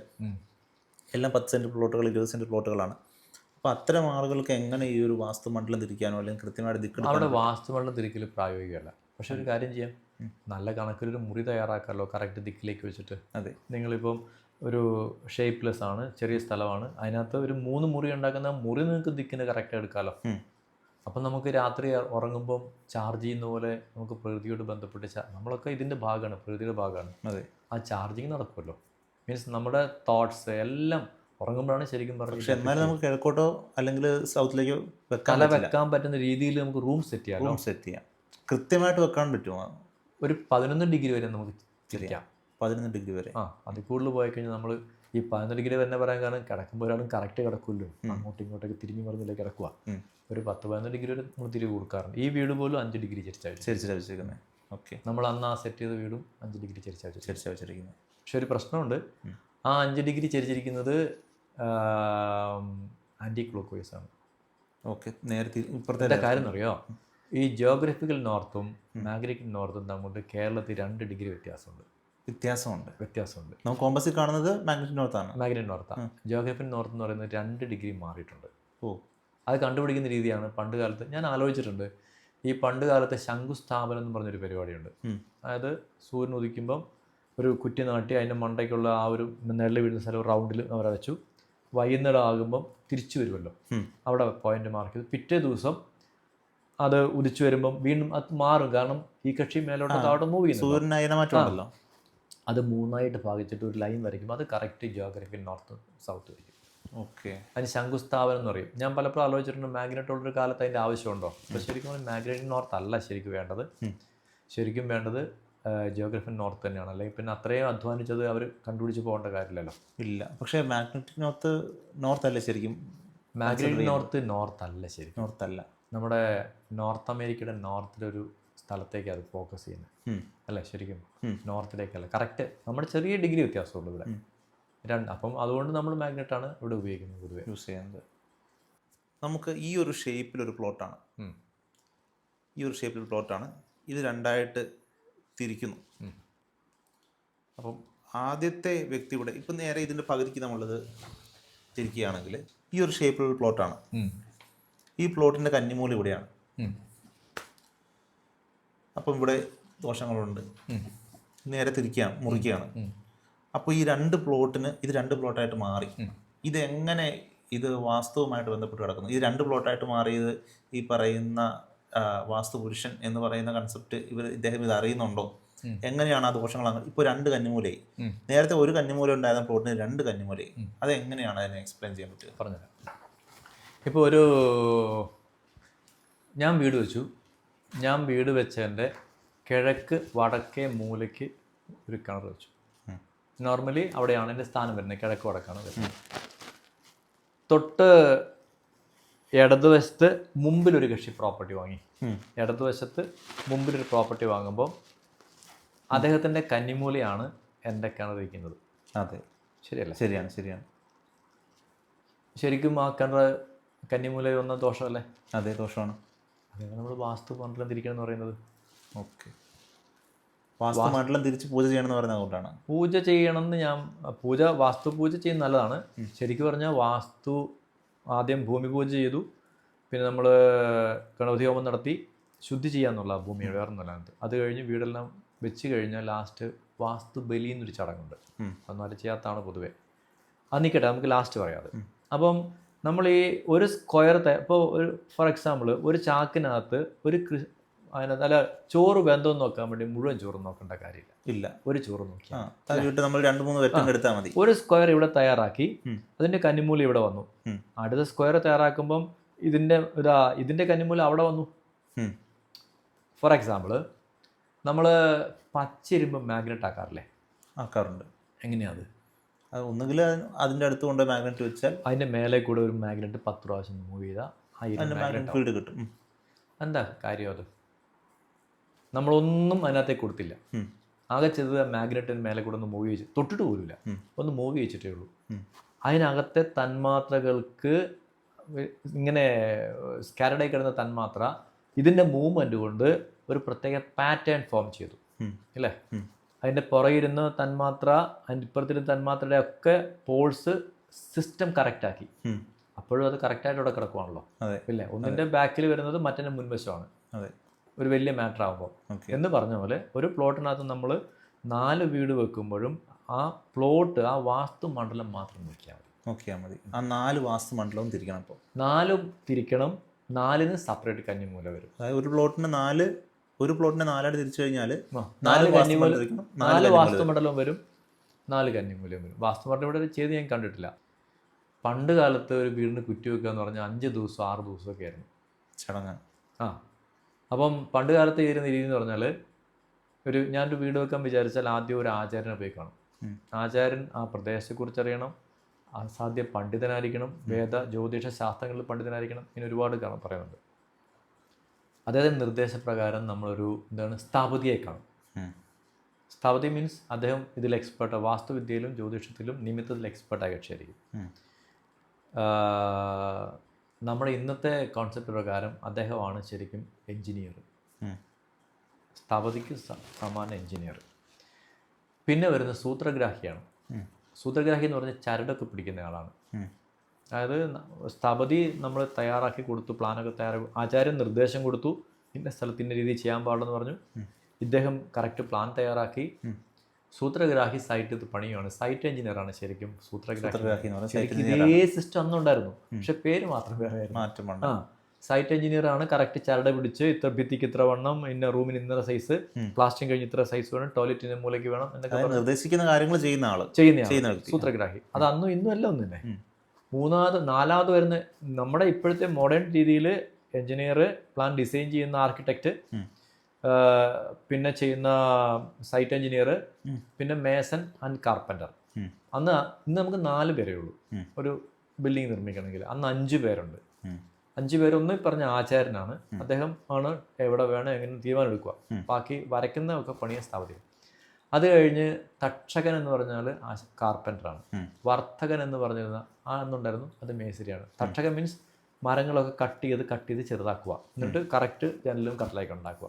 എല്ലാം പത്ത് സെന്റ് പ്ലോട്ടുകൾ ഇരുപത് സെന്റ് പ്ലോട്ടുകളാണ് അപ്പോൾ അത്തരം ആളുകൾക്ക് എങ്ങനെ ഈ ഒരു വാസ്തു മണ്ഡലം തിരിക്കാനോ അല്ലെങ്കിൽ കൃത്യമായിട്ട് അവിടെ വാസ്തു വെള്ളം തിരിക്കൽ പ്രായോഗികമല്ല. പക്ഷെ ഒരു കാര്യം ചെയ്യാം. നല്ല കണക്കിലൊരു മുറി തയ്യാറാക്കാമല്ലോ കറക്റ്റ് ദിക്കിലേക്ക് വെച്ചിട്ട്. അതെ. നിങ്ങളിപ്പം ഒരു ഷേപ്പ്ലെസ് ആണ് ചെറിയ സ്ഥലമാണ്. അതിനകത്ത് ഒരു മൂന്ന് മുറി ഉണ്ടാക്കുന്ന മുറി നിങ്ങൾക്ക് ദിക്കിന് കറക്റ്റ് എടുക്കാമല്ലോ. അപ്പം നമുക്ക് രാത്രി ഉറങ്ങുമ്പം ചാർജ് ചെയ്യുന്ന പോലെ നമുക്ക് പ്രകൃതിയോട് ബന്ധപ്പെട്ട് നമ്മളൊക്കെ ഇതിന്റെ ഭാഗമാണ് പ്രകൃതിയുടെ ഭാഗമാണ്. അതെ. ആ ചാർജിങ് നടക്കുമല്ലോ. മീൻസ് നമ്മുടെ തോട്ട്സ് എല്ലാം ഉറങ്ങുമ്പോഴാണ് ശരിക്കും പക്ഷെ പക്ഷേ എന്നാലും നമുക്ക് കിഴക്കോട്ടോ അല്ലെങ്കിൽ സൗത്തിലേക്കോ വെക്കാൻ വെക്കാൻ പറ്റുന്ന രീതിയിൽ നമുക്ക് റൂം സെറ്റ് ചെയ്യാം റൂം സെറ്റ് ചെയ്യാം. കൃത്യമായിട്ട് വെക്കാൻ പറ്റുമോ? ഒരു പതിനൊന്ന് ഡിഗ്രി വരെ നമുക്ക് തിരിക്കാം പതിനൊന്ന് ഡിഗ്രി വരെ. ആ അതിൽ കൂടുതൽ പോയി കഴിഞ്ഞാൽ നമ്മൾ ഈ പതിനൊന്ന് ഡിഗ്രി തന്നെ പറയാൻ കാരണം കിടക്കുമ്പോൾ ഒരാളും കറക്റ്റ് കിടക്കുമല്ലോ. അങ്ങോട്ടും ഇങ്ങോട്ടൊക്കെ തിരിഞ്ഞു മറന്നില്ല കിടക്കുക. ഒരു പത്ത് പതിനൊന്ന് ഡിഗ്രി വരെ നമ്മൾ തിരികെ കൊടുക്കാറുണ്ട്. ഈ വീട് പോലും അഞ്ച് ഡിഗ്രി ചരിച്ചാണ് ചരിച്ചാണ് വെച്ചിരിക്കുന്നത് ഓക്കെ. നമ്മൾ അന്ന് ആ സെറ്റ് ചെയ്ത വീടും അഞ്ച് ഡിഗ്രി ചരിച്ചു ചരിച്ചാ വെച്ചിരിക്കുന്നത് പക്ഷെ ഒരു പ്രശ്നമുണ്ട്. ആ അഞ്ച് ഡിഗ്രി ചരിച്ചിരിക്കുന്നത് ആന്റി ക്ലോക്ക് വൈസ് ആണ്. ഓക്കെ. നേരത്തെ ഇപ്പുറത്തെ കാര്യം എന്നറിയോ ഈ ജോഗ്രഫിക്കൽ നോർത്തും മാഗ്നറ്റിക് നോർത്തും തമ്മിൽ കേരളത്തിൽ രണ്ട് ഡിഗ്രി വ്യത്യാസമുണ്ട്. വ്യത്യാസമുണ്ട്. വ്യത്യാസമുണ്ട്. നമുക്ക് കോമ്പസിൽ കാണുന്നത് മാഗ്നറ്റിക് നോർത്താണ് മാഗ്നറ്റിക് നോർത്താണ് ജിയോഗ്രഫിക് നോർത്ത് എന്ന് പറയുന്നത് രണ്ട് ഡിഗ്രി മാറിയിട്ടുണ്ട്. ഓ. അത് കണ്ടുപിടിക്കുന്ന രീതിയാണ് പണ്ട് കാലത്ത് ഞാൻ ആലോചിച്ചിട്ടുണ്ട്. ഈ പണ്ട് കാലത്തെ ശംഖുസ്ഥാപനം എന്ന് പറഞ്ഞൊരു പരിപാടിയുണ്ട്. അതായത് സൂര്യൻ ഉദിക്കുമ്പം ഒരു കുറ്റി നാട്ടി അതിന്റെ മണ്ടയ്ക്കുള്ള ആ ഒരു നെല്ല് വീഴുന്ന സ്ഥലം റൗണ്ടിൽ അവർ വെച്ചു വൈകുന്നേരം ആകുമ്പം തിരിച്ചു വരുമല്ലോ. അവിടെ പോയിന്റ് മാർക്ക് ചെയ്ത്. പിറ്റേ ദിവസം അത് ഉദിച്ചു വരുമ്പം വീണ്ടും അത് മാറും. കാരണം ഈ കക്ഷി മേലോട്ട് താഴോട്ട് മൂവ് ചെയ്യുന്നു അത് മൂന്നായിട്ട് ഭാഗിച്ചിട്ട് ഒരു ലൈൻ വരയ്ക്കും അത് കറക്റ്റ് ജിയോഗ്രഫി നോർത്ത് സൗത്ത് വരയ്ക്കും. ഓക്കെ അതിന് ശംഖുസ്ഥാപനം എന്ന് പറയും. ഞാൻ പലപ്പോഴും ആലോചിച്ചിട്ടുണ്ട് മാഗ്നറ്റ് ഉള്ളൊരു കാലത്ത് അതിന്റെ ആവശ്യമുണ്ടോ? അപ്പോൾ ശരിക്കും മാഗ്നറ്റ് നോർത്ത് അല്ല ശരിക്കും വേണ്ടത്. ശരിക്കും വേണ്ടത് ജിയോഗ്രഫി നോർത്ത് തന്നെയാണ്. അല്ലെങ്കിൽ പിന്നെ അത്രയും അധ്വാനിച്ചത് അവർ കണ്ടുപിടിച്ച് പോകേണ്ട കാര്യമില്ലല്ലോ. ഇല്ല. പക്ഷേ മാഗ്നറ്റിക് നോർത്ത് നോർത്ത് അല്ല ശരിക്കും മാഗ്നറ്റിക് നോർത്ത് നോർത്ത് അല്ല ശരി നോർത്ത് അല്ല. നമ്മുടെ നോർത്ത് അമേരിക്കയുടെ നോർത്തിലൊരു സ്ഥലത്തേക്ക് അത് ഫോക്കസ് ചെയ്യുന്നത്. അല്ലേ? ശരിക്കും നോർത്തിലേക്കല്ല. കറക്റ്റ് നമ്മുടെ ചെറിയ ഡിഗ്രി വ്യത്യാസമുള്ളൂ ഇവിടെ. രണ്ട് അപ്പം അതുകൊണ്ട് നമ്മൾ മാഗ്നറ്റാണ് ഇവിടെ ഉപയോഗിക്കുന്നത് പൊതുവെ. യൂസ് ചെയ്യുന്നത്. നമുക്ക് ഈ ഒരു ഷേപ്പിലൊരു പ്ലോട്ടാണ്. ഈ ഒരു ഷേപ്പിൽ പ്ലോട്ടാണ് ഇത് രണ്ടായിട്ട് തിരിക്കുന്നു. അപ്പം ആദ്യത്തെ വ്യക്തി ഇവിടെ ഇപ്പം നേരെ ഇതിന്റെ പകുതിക്ക് നമ്മളിത് തിരിക്കുകയാണെങ്കിൽ ഈ ഒരു ഷേപ്പിലുള്ള പ്ലോട്ടാണ്. ഈ പ്ലോട്ടിന്റെ കന്നിമൂല ഇവിടെയാണ്. അപ്പം ഇവിടെ ദോഷങ്ങളുണ്ട്. നേരെ തിരിക്കുകയാണ് മുറിക്കുകയാണ്. അപ്പോൾ ഈ രണ്ട് പ്ലോട്ടിന് ഇത് രണ്ട് പ്ലോട്ടായിട്ട് മാറി. ഇതെങ്ങനെ ഇത് വാസ്തുവുമായിട്ട് ബന്ധപ്പെട്ട് കിടക്കുന്നു? ഇത് രണ്ട് പ്ലോട്ടായിട്ട് മാറിയത് ഈ പറയുന്ന വാസ്തു വാസ്തുപുരുഷൻ എന്ന് പറയുന്ന കൺസെപ്റ്റ് ഇവർ ഇദ്ദേഹം ഇത് അറിയുന്നുണ്ടോ? എങ്ങനെയാണ് ആ ദോഷങ്ങൾ അങ്ങനെ ഇപ്പോൾ രണ്ട് കന്നിമൂലയായി. നേരത്തെ ഒരു കന്നിമൂല ഉണ്ടായിരുന്ന പ്ലോട്ടിന് രണ്ട് കന്നിമൂലയായി. അത് എങ്ങനെയാണ് അതിനെ എക്സ്പ്ലെയിൻ ചെയ്യാൻ പറ്റുക? പറഞ്ഞുതരാം. ഇപ്പോൾ ഒരു ഞാൻ വീട് വെച്ചു. ഞാൻ വീട് വെച്ചതിന്റെ കിഴക്ക് വടക്കേ മൂലയ്ക്ക് ഒരു കിണർ വെച്ചു. നോർമലി അവിടെയാണ് എന്റെ സ്ഥാനം വരുന്നത് കിഴക്ക് വടക്കാണ് വരുന്നത്. തൊട്ട് ഇടതുവശത്ത് മുമ്പിലൊരു കക്ഷി പ്രോപ്പർട്ടി വാങ്ങി. ഇടതുവശത്ത് മുമ്പിലൊരു പ്രോപ്പർട്ടി വാങ്ങുമ്പോൾ അദ്ദേഹത്തിന്റെ കന്നിമൂലയാണ് എന്റെ കിണറിരിക്കുന്നത് അതെ. ശരിയല്ല? ശരിയാണ് ശരിയാണ്. ശരിക്കും ആ കിണർ കന്നിമൂല വന്ന ദോഷമല്ലേ? അതെ ദോഷമാണ്. അതാണ് നമ്മൾ വാസ്തു മണ്ഡലം തിരിക്കണം എന്ന് പറയുന്നത്. ഓക്കെ. വാസ്തു മണ്ഡലം തിരിച്ച് പൂജ ചെയ്യണമെന്ന് പറയുന്നത് അതുകൊണ്ടാണ് പൂജ ചെയ്യണമെന്ന് ഞാൻ പൂജ വാസ്തു പൂജ ചെയ്യുന്ന നല്ലതാണ്. ശരിക്കും പറഞ്ഞാൽ വാസ്തു ആദ്യം ഭൂമി പൂജ ചെയ്തു. പിന്നെ നമ്മൾ ഗണപതി ഹോമം നടത്തി ശുദ്ധി ചെയ്യാന്നുള്ള ഭൂമിയുടെ വേറെ ഒന്നുമല്ല. അത് കഴിഞ്ഞ് വീടെല്ലാം വെച്ച് കഴിഞ്ഞാൽ ലാസ്റ്റ് വാസ്തു ബലി എന്നൊരു ചടങ്ങുണ്ട്. അന്നാലും അതൊന്നും ചെയ്യാത്താണ് പൊതുവേ. അത് നിൽക്കട്ടെ നമുക്ക് ലാസ്റ്റ് പറയാതെ അപ്പം നമ്മൾ ഈ ഒരു സ്ക്വയർ ഇപ്പോൾ ഒരു ഫോർ എക്സാമ്പിൾ ഒരു ചാക്കിനകത്ത് ഒരു കൃ അതിനകത്ത് അല്ല ചോറ് ബന്ധം നോക്കാൻ വേണ്ടി മുഴുവൻ ചോറ് നോക്കേണ്ട കാര്യമില്ല. ഇല്ല. ഒരു ചോറ് താഴോട്ട് നമ്മൾ രണ്ട് മൂന്ന് എടുത്താൽ മതി. ഒരു സ്ക്വയർ ഇവിടെ തയ്യാറാക്കി അതിന്റെ കന്നിമൂല ഇവിടെ വന്നു. അടുത്ത സ്ക്വയർ തയ്യാറാക്കുമ്പം ഇതിന്റെ ഇതാ ഇതിന്റെ കന്നിമൂല അവിടെ വന്നു. ഫോർ എക്സാമ്പിൾ നമ്മൾ പച്ചിരുമ്പ് മാഗ്നറ്റ് ആക്കാറില്ലേ? ആക്കാറുണ്ട്. എങ്ങനെയാ അത്? ഒന്നുകിൽ അതിന്റെ അടുത്ത് കൊണ്ട് മാഗ്നറ്റ് വെച്ചാൽ അതിന്റെ മേലെ കൂടെ ഒരു മാഗ്നറ്റ് പത്ത് പ്രാവശ്യം മൂവ് ചെയ്താൽ അതിന്റെ മാഗ്നറ്റ് ഫീൽഡ് കിട്ടും. എന്താ കാര്യം അത്? നമ്മളൊന്നും അതിനകത്തേക്ക് കൊടുത്തില്ല. ആകെ ചെയ്തത് മാഗ്നറ്റിന് മേലെ കൂടെ ഒന്ന് മൂവ് ചെയ്ത് തൊട്ടിട്ട് പോലുമില്ല. ഒന്ന് മൂവ് ചെയ്യിച്ചിട്ടേ ഉള്ളൂ. അതിനകത്തെ തന്മാത്രകൾക്ക് ഇങ്ങനെ സ്കാരഡായി കിടന്ന തന്മാത്ര ഇതിന്റെ മൂവ്മെന്റ് കൊണ്ട് ഒരു പ്രത്യേക പാറ്റേൺ ഫോം ചെയ്തു. ഉം. അതിന്റെ പുറകിരുന്ന് തന്മാത്ര അതിന്റെ ഇപ്പുറത്തിരുന്ന് തന്മാത്രയുടെ ഒക്കെ പോൾസ് സിസ്റ്റം കറക്റ്റാക്കി. അപ്പോഴും അത് കറക്റ്റായിട്ട് അവിടെ കിടക്കുവാണല്ലോ. ഇല്ലേ? ഒന്നിന്റെ ബാക്കിൽ വരുന്നത് മറ്റേ മുൻവശമാണ്. ഒരു വലിയ മാറ്റർ ആകുമ്പോൾ എന്ന് പറഞ്ഞ പോലെ ഒരു പ്ലോട്ടിനകത്ത് നമ്മൾ നാല് വീട് വെക്കുമ്പോഴും ആ പ്ലോട്ട് ആ വാസ്തു മണ്ഡലം മാത്രം നോക്കിയാൽ മതി. നോക്കിയാൽ മതി. ആ നാല് വാസ്തു മണ്ഡലവും തിരിക്കണം അപ്പോൾ നാലും തിരിക്കണം നാലിന് സെപ്പറേറ്റ് കന്നിമൂല വരും. അതായത് ഒരു പ്ലോട്ടിന് നാല് ഒരു പ്ലോട്ടിനെ നാലായിട്ട് തിരിച്ചു കഴിഞ്ഞാൽ നാല് നാല് കന്നിമൂല വാസ്തുമണ്ഡലം വരും നാല് കന്നിമൂലം വരും. വാസ്തുമണ്ഡലം ഇവിടെ ചെയ്ത് ഞാൻ കണ്ടിട്ടില്ല. പണ്ട് കാലത്ത് ഒരു വീടിന് കുറ്റി വെക്കുക എന്ന് പറഞ്ഞാൽ അഞ്ച് ദിവസം ആറ് ദിവസമൊക്കെ ആയിരുന്നു. ചടങ്ങ് ആ. അപ്പം പണ്ട് കാലത്ത് ചെയ്യുന്ന രീതി എന്ന് പറഞ്ഞാൽ ഒരു ഞാനൊരു വീട് വെക്കാൻ വിചാരിച്ചാൽ ആദ്യം ഒരു ആചാര്യനെ പോയി കാണും. ആചാരൻ ആചാര്യൻ ആ പ്രദേശത്തെക്കുറിച്ച് അറിയണം. അസാധ്യ പണ്ഡിതനായിരിക്കണം. വേദ ജ്യോതിഷ ശാസ്ത്രങ്ങളിൽ പണ്ഡിതനായിരിക്കണം. ഇങ്ങനെ ഒരുപാട് കാണാൻ പറയുന്നുണ്ട്. അദ്ദേഹത്തിന്റെ നിർദ്ദേശപ്രകാരം നമ്മളൊരു എന്താണ് സ്ഥാപതിയെ കാണും. സ്ഥാപതി മീൻസ് അദ്ദേഹം ഇതിൽ എക്സ്പേർട്ട് വാസ്തുവിദ്യയിലും ജ്യോതിഷത്തിലും നിമിത്തത്തിൽ എക്സ്പേർട്ടായ കക്ഷിയായിരിക്കും. നമ്മുടെ ഇന്നത്തെ കോൺസെപ്റ്റ് പ്രകാരം അദ്ദേഹമാണ് ശരിക്കും എഞ്ചിനീയർ സ്ഥാപതിക്ക് സമാന എഞ്ചിനീയർ പിന്നെ വരുന്ന സൂത്രഗ്രാഹിയാണ്. സൂത്രഗ്രാഹി എന്ന് പറഞ്ഞാൽ ചരടൊക്കെ പിടിക്കുന്ന ആളാണ്. അതായത് സ്ഥപതി നമ്മൾ തയ്യാറാക്കി കൊടുത്തു പ്ലാനൊക്കെ തയ്യാറാക്കി ആചാര്യൻ നിർദ്ദേശം കൊടുത്തു ഇന്ന സ്ഥലത്ത് ഇന്ന രീതിയിൽ ചെയ്യാൻ പാടുള്ളെന്ന് പറഞ്ഞു. ഇദ്ദേഹം കറക്റ്റ് പ്ലാൻ തയ്യാറാക്കി. സൂത്രഗ്രാഹി സൈറ്റ് ഇത് പണിയാണ് സൈറ്റ് എഞ്ചിനീയറാണ് ശരിക്കും സൂത്രഗ്രാഹി. ശരിക്കും ഇതേ സിസ്റ്റം അന്നുണ്ടായിരുന്നു പക്ഷെ പേര് മാത്രം വേറെ ആയിരുന്നു. മാറ്റം വേണ്ട ആ സൈറ്റ് എഞ്ചിനീയർ ആണ് കറക്റ്റ് ചരട് പിടിച്ച് ഇത്ര ഭിത്തിക്ക് ഇത്ര വണ്ണം ഇന്ന റൂമിന് ഇന്ന സൈസ്. പ്ലാസ്റ്റിക് കഴിഞ്ഞ് ഇത്ര സൈസ് വേണം ടോയ്ലറ്റിന് മൂലയ്ക്ക് വേണം എന്നൊക്കെ നിർദ്ദേശിക്കുന്ന കാര്യങ്ങൾ ചെയ്യുന്ന ആൾ. ചെയ്യുന്ന സൂത്രഗ്രാഹി. അത് അന്നും ഇന്നും അല്ല ഒന്നും തന്നെ. മൂന്നാമത് നാലാമത് വരുന്ന നമ്മുടെ ഇപ്പോഴത്തെ മോഡേൺ രീതിയിൽ എഞ്ചിനീയർ പ്ലാൻ ഡിസൈൻ ചെയ്യുന്ന ആർക്കിടെക്റ്റ് പിന്നെ ചെയ്യുന്ന സൈറ്റ് എഞ്ചിനീയർ പിന്നെ മേസൺ ആൻഡ് കാർപ്പന്റർ അന്ന് ഇന്ന് നമുക്ക് നാല് പേരേ ഉള്ളൂ. ഒരു ബിൽഡിംഗ് നിർമ്മിക്കണമെങ്കിൽ. അന്ന് അഞ്ച് പേരുണ്ട്. അഞ്ചു പേരൊന്ന് പറഞ്ഞ ആചാരനാണ് അദ്ദേഹം ആണ് എവിടെ വേണം എങ്ങനെ തീരുമാനം എടുക്കുക. ബാക്കി വരയ്ക്കുന്ന ഒക്കെ പണിയെ സ്ഥാപനം അത് കഴിഞ്ഞ് തക്ഷകൻ എന്ന് പറഞ്ഞാൽ കാർപ്പന്ററാണ്. ഉം. വർത്തകൻ എന്ന് പറഞ്ഞിരുന്ന ആ എന്നുണ്ടായിരുന്നു അത് മേസരിയാണ് തക്ഷകൻ മീൻസ് മരങ്ങളൊക്കെ കട്ട് ചെയ്ത് കട്ട് ചെയ്ത് ചെറുതാക്കുക. എന്നിട്ട് കറക്റ്റ് ജനലും കട്ടലൊക്കെ ഉണ്ടാക്കുക.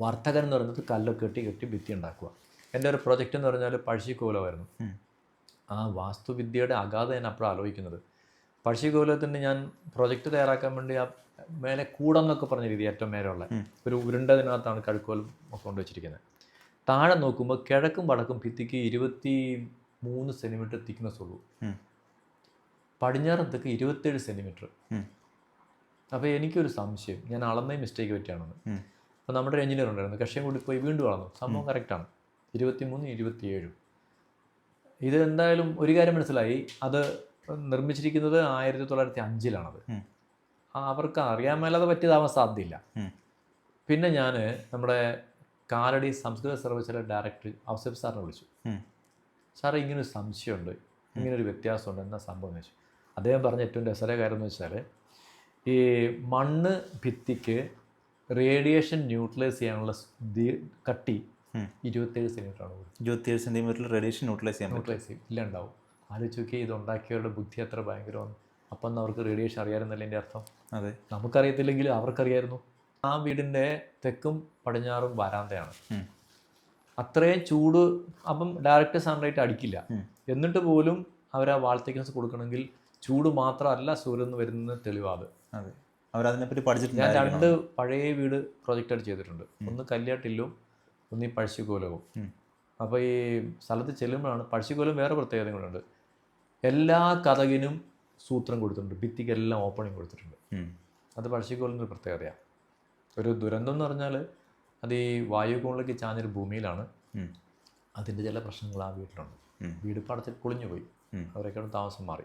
വർത്തകൻ എന്ന് പറയുന്നത് കല്ലൊക്കെ കെട്ടി കെട്ടി ഭിത്തി ഉണ്ടാക്കുക. എന്റെ ഒരു പ്രൊജക്റ്റ് എന്ന് പറഞ്ഞാൽ പഴശ്ശിക്കോലമായിരുന്നു. ആ വാസ്തുവിദ്യയുടെ അഗാധ ഞാൻ അപ്പോഴാണ് ആലോചിക്കുന്നത്. പഴശ്ശിക്കോലത്തിന് ഞാൻ പ്രൊജക്റ്റ് തയ്യാറാക്കാൻ വേണ്ടി ആ മേലെ കൂടം എന്നൊക്കെ പറഞ്ഞ രീതി ഏറ്റവും മേലെയുള്ള. ഒരു ഉരുണ്ടതിനകത്താണ് കഴുക്കോലും ഒക്കെ കൊണ്ടുവച്ചിരിക്കുന്നത്. താഴെ നോക്കുമ്പോൾ കിഴക്കും വടക്കും ഭിത്തിക്ക് ഇരുപത്തി മൂന്ന് സെന്റിമീറ്റർ തിക്നെസ് ഉള്ളൂ പടിഞ്ഞാറ് തെക്ക് ഇരുപത്തേഴ് സെന്റിമീറ്റർ ഉം. അപ്പോൾ എനിക്കൊരു സംശയം. ഞാൻ അളന്ന മിസ്റ്റേക്ക് പറ്റിയാണെന്ന്. അപ്പോൾ നമ്മുടെ ഒരു എഞ്ചിനീയർ ഉണ്ടായിരുന്നു. കക്ഷയും കൂടി പോയി വീണ്ടും അളന്നു. സംഭവം കറക്റ്റാണ് ഇരുപത്തി മൂന്ന് ഇരുപത്തിയേഴും. ഇത് എന്തായാലും ഒരു കാര്യം മനസ്സിലായി. അത് നിർമ്മിച്ചിരിക്കുന്നത് ആയിരത്തി തൊള്ളായിരത്തി അഞ്ചിലാണത് അവർക്ക് അറിയാൻ മേലാതെ പറ്റിയതാവാൻ സാധ്യതയില്ല. പിന്നെ ഞാൻ നമ്മുടെ കാലടി സംസ്കൃത സർവകലാശാല ഡയറക്ടർ ഔസഫ് സാറിനെ വിളിച്ചു. സാറേ ഇങ്ങനൊരു സംശയമുണ്ട്. ഇങ്ങനൊരു വ്യത്യാസമുണ്ട്. എന്താ സംഭവം എന്ന് വെച്ചു. അദ്ദേഹം പറഞ്ഞ ഏറ്റവും രസകര കാര്യം എന്ന് വെച്ചാൽ ഈ മണ്ണ് ഭിത്തിക്ക് റേഡിയേഷൻ ന്യൂട്രലൈസ് ചെയ്യാനുള്ള കട്ടി. ഇരുപത്തേഴ് കൂടുതൽ ഇരുപത്തിയേഴ് സെന്റിമീറ്ററിൽ റേഡിയേഷൻ ന്യൂട്രലൈസ് ചെയ്യാൻ ന്യൂട്രലൈസ് ചെയ്യും. ഇല്ല ഉണ്ടാവും. ആലോചിച്ച് നോക്കി ഇത് ഉണ്ടാക്കിയവരുടെ ബുദ്ധി അത്ര ഭയങ്കരമാണ്. അപ്പം അവർക്ക് റേഡിയേഷൻ അറിയാമെന്നല്ല എന്റെ അർത്ഥം? അതെ. നമുക്കറിയത്തില്ലെങ്കിൽ അവർക്കറിയായിരുന്നു. ആ വീടിന്റെ തെക്കും പടിഞ്ഞാറും വരാന്തയാണ്. അത്രയും ചൂട് അപ്പം ഡയറക്റ്റ് സൺലൈറ്റ് അടിക്കില്ല. എന്നിട്ട് പോലും അവർ ആ വാൾ തിക്നസ് കൊടുക്കണമെങ്കിൽ ചൂട് മാത്രമല്ല സൂര്യൻ നിന്ന് വരുന്ന തെളിവാത് അവരതിനെപ്പറ്റി പഠിച്ചിട്ടുണ്ട് ഞാൻ രണ്ട് പഴയ വീട് പ്രൊജക്റ്റ് ചെയ്തിട്ടുണ്ട്. ഒന്ന് കല്യാട്ടില്ലും ഒന്ന് ഈ പഴശ്ശിക്കോലവും. അപ്പോൾ ഈ സ്ഥലത്ത് ചെല്ലുമ്പോഴാണ് പഴശ്ശിക്കോലം വേറെ പ്രത്യേകതകളുണ്ട് എല്ലാ കഥകിനും സൂത്രം കൊടുത്തിട്ടുണ്ട്. ഭിത്തിക്കെല്ലാം ഓപ്പണിങ് കൊടുത്തിട്ടുണ്ട്. അത് പഴശ്ശിക്കോലിന്റെ ഒരു പ്രത്യേകതയാണ് ഒരു ദുരന്തം എന്ന് പറഞ്ഞാൽ അത് ഈ വായുകോളിലേക്ക് ചാഞ്ഞൊരു ഭൂമിയിലാണ്. അതിന്റെ ചില പ്രശ്നങ്ങൾ ആ വീട്ടിലുണ്ട്. വീട് പടച്ചിട്ട് പൊളിഞ്ഞു പോയി. അവരൊക്കെ താമസം മാറി